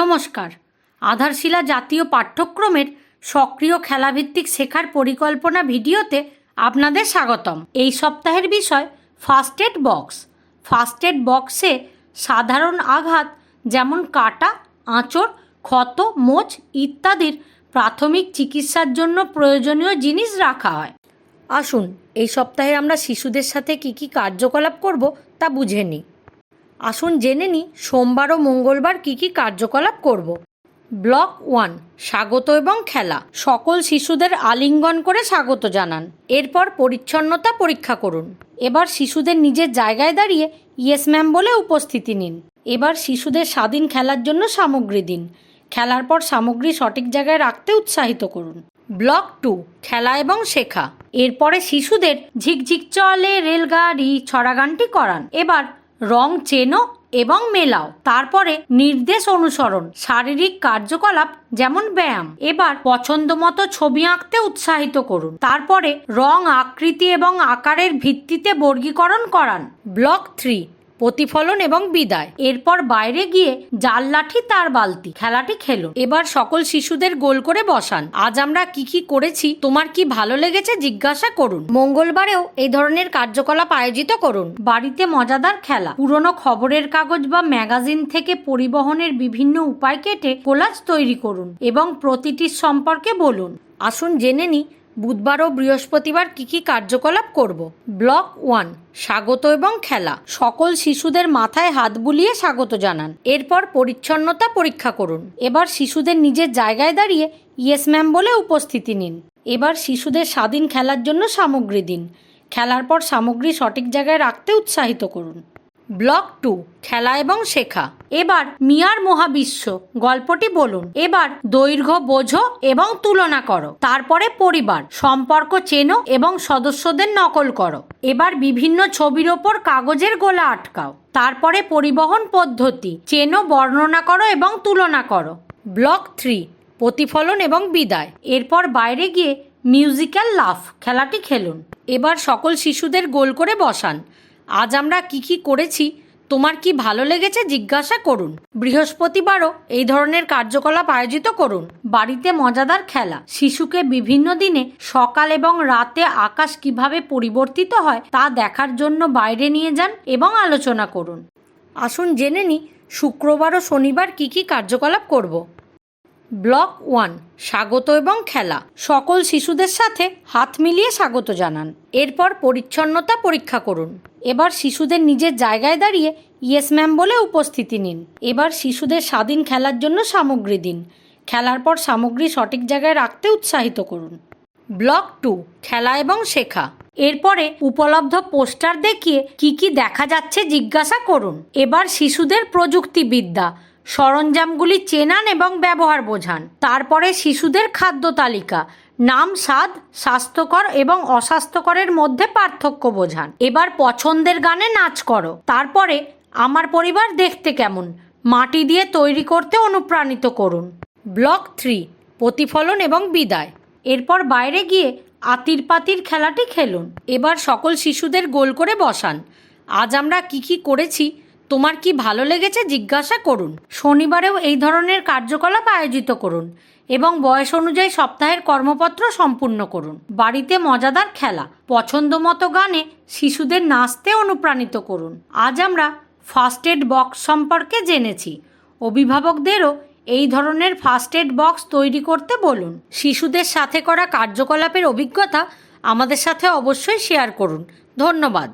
নমস্কার। আধারশিলা জাতীয় পাঠ্যক্রমের সক্রিয় খেলাভিত্তিক শেখার পরিকল্পনা ভিডিওতে আপনাদের স্বাগতম। এই সপ্তাহের বিষয় first aid box. First aid বক্সে সাধারণ আঘাত যেমন কাটা, আঁচড়, ক্ষত, মোচ ইত্যাদির প্রাথমিক চিকিৎসার জন্য প্রয়োজনীয় জিনিস রাখা হয়। আসুন, এই সপ্তাহে আমরা শিশুদের সাথে কি কি কার্যকলাপ করব তা বুঝে নিই। আসুন জেনে নিই সোমবার ও মঙ্গলবার কি কি কার্যকলাপ করব। ব্লক ওয়ান, স্বাগত এবং খেলা। সকল শিশুদের আলিঙ্গন করে স্বাগত জানান। এরপর পরিচ্ছন্নতা পরীক্ষা করুন। এবার শিশুদের নিজের জায়গায় দাঁড়িয়ে ইয়েস ম্যাম বলে উপস্থিতি নিন। এবার শিশুদের স্বাধীন খেলার জন্য সামগ্রী দিন। খেলার পর সামগ্রী সঠিক জায়গায় রাখতে উৎসাহিত করুন। ব্লক টু, খেলা এবং শেখা। এরপরে শিশুদের ঝিকঝিক চলে, রেলগাড়ি ছড়া গানটি করান। এবার রং চেনো এবং মেলাও। তারপরে নির্দেশ অনুসরণ, শারীরিক কার্যকলাপ যেমন ব্যায়াম। এবার পছন্দ মতো ছবি আঁকতে উৎসাহিত করুন। তারপরে রং, আকৃতি এবং আকারের ভিত্তিতে বর্গীকরণ করান। ব্লক থ্রি প্রতিফলন এবং বিদায়। এরপর বাইরে গিয়ে জাল লাঠি, তার বালতি, খেলাটি খেলো। এবার সকল শিশুদের গোল করে বসান। আজ আমরা কি কি করেছি, তোমার কি ভালো লেগেছে জিজ্ঞাসা করুন। মঙ্গলবারেও এই ধরনের কার্যকলাপ আয়োজিত করুন। বাড়িতে মজাদার খেলা। পুরনো খবরের কাগজ বা ম্যাগাজিন থেকে পরিবহনের বিভিন্ন উপায় কেটে কোলাজ তৈরি করুন এবং প্রতিটির সম্পর্কে বলুন। আসুন জেনে নিই বুধবার ও বৃহস্পতিবার কি কি কার্যকলাপ করব? ব্লক ওয়ান, স্বাগত এবং খেলা। সকল শিশুদের মাথায় হাত বুলিয়ে স্বাগত জানান। এরপর পরিচ্ছন্নতা পরীক্ষা করুন। এবার শিশুদের নিজের জায়গায় দাঁড়িয়ে ইয়েস ম্যাম বলে উপস্থিতি নিন। এবার শিশুদের স্বাধীন খেলার জন্য সামগ্রী দিন। খেলার পর সামগ্রী সঠিক জায়গায় রাখতে উৎসাহিত করুন। ব্লক টু, খেলা এবং শেখা। এবার মিয়ার মহাবিশ্ব, গল্পটি বলুন। এবার দৈর্ঘ্য বোঝো এবং তুলনা করো। তারপরে পরিবার, সম্পর্ক চেনো এবং সদস্যদের নকল করো। এবার বিভিন্ন ছবির ওপর কাগজের গোলা আটকাও। তারপরে পরিবহন পদ্ধতি, চেনো, বর্ণনা করো এবং তুলনা করো। ব্লক থ্রি, প্রতিফলন এবং বিদায়। এরপর বাইরে গিয়ে মিউজিক্যাল লাফ, খেলাটি খেলুন। এবার সকল শিশুদের গোল করে বসান। আজ আমরা কি কি করেছি, তোমার কি ভালো লেগেছে জিজ্ঞাসা করুন। বৃহস্পতিবারও এই ধরনের কার্যকলাপ আয়োজিত করুন। বাড়িতে মজাদার খেলা, শিশুকে বিভিন্ন দিনে সকাল এবং রাতে আকাশ কীভাবে পরিবর্তিত হয় তা দেখার জন্য বাইরে নিয়ে যান এবং আলোচনা করুন। আসুন জেনে নিই, শুক্রবার ও শনিবার কি কি কার্যকলাপ করব। ব্লক ওয়ান, স্বাগত এবং খেলা। সকল শিশুদের সাথে হাত মিলিয়ে স্বাগত জানান। এরপর পরিচ্ছন্নতা পরীক্ষা করুন। এবার শিশুদের নিজের জায়গায় দাঁড়িয়ে ইয়েস ম্যাম বলে উপস্থিতি নিন। এবার শিশুদের স্বাধীন খেলার জন্য সামগ্রী দিন। খেলার পর সামগ্রী সঠিক জায়গায় রাখতে উৎসাহিত করুন। ব্লক টু, খেলা এবং শেখা। এরপরে উপলব্ধ পোস্টার দেখিয়ে কি কি দেখা যাচ্ছে জিজ্ঞাসা করুন। এবার শিশুদের প্রযুক্তিবিদ্যা। সরঞ্জামগুলি চেনান এবং ব্যবহার বোঝান। তারপরে শিশুদের খাদ্য তালিকা, নাম, স্বাদ, স্বাস্থ্যকর এবং অস্বাস্থ্যকরের মধ্যে পার্থক্য বোঝান। এবার পছন্দের গানে নাচ করো। তারপরে, আমার পরিবার দেখতে কেমন? মাটি দিয়ে তৈরি করতে অনুপ্রাণিত করুন। ব্লক থ্রি, প্রতিফলন এবং বিদায়। এরপর বাইরে গিয়ে আতির পাতির খেলাটি খেলুন। এবার সকল শিশুদের গোল করে বসান। আজ আমরা কি কি করেছি তোমার কি ভালো লেগেছে জিজ্ঞাসা করুন। শনিবারেও এই ধরনের কার্যকলাপ আয়োজিত করুন এবং বয়স অনুযায়ী সপ্তাহের কর্মপত্র সম্পূর্ণ করুন। বাড়িতে মজাদার খেলা পছন্দ মতো গানে শিশুদের নাচতে অনুপ্রাণিত করুন। আজ আমরা ফার্স্ট এড বক্স সম্পর্কে জেনেছি। অভিভাবকদেরও এই ধরনের ফার্স্ট এড বক্স তৈরি করতে বলুন। শিশুদের সাথে করা কার্যকলাপের অভিজ্ঞতা আমাদের সাথে অবশ্যই শেয়ার করুন। ধন্যবাদ।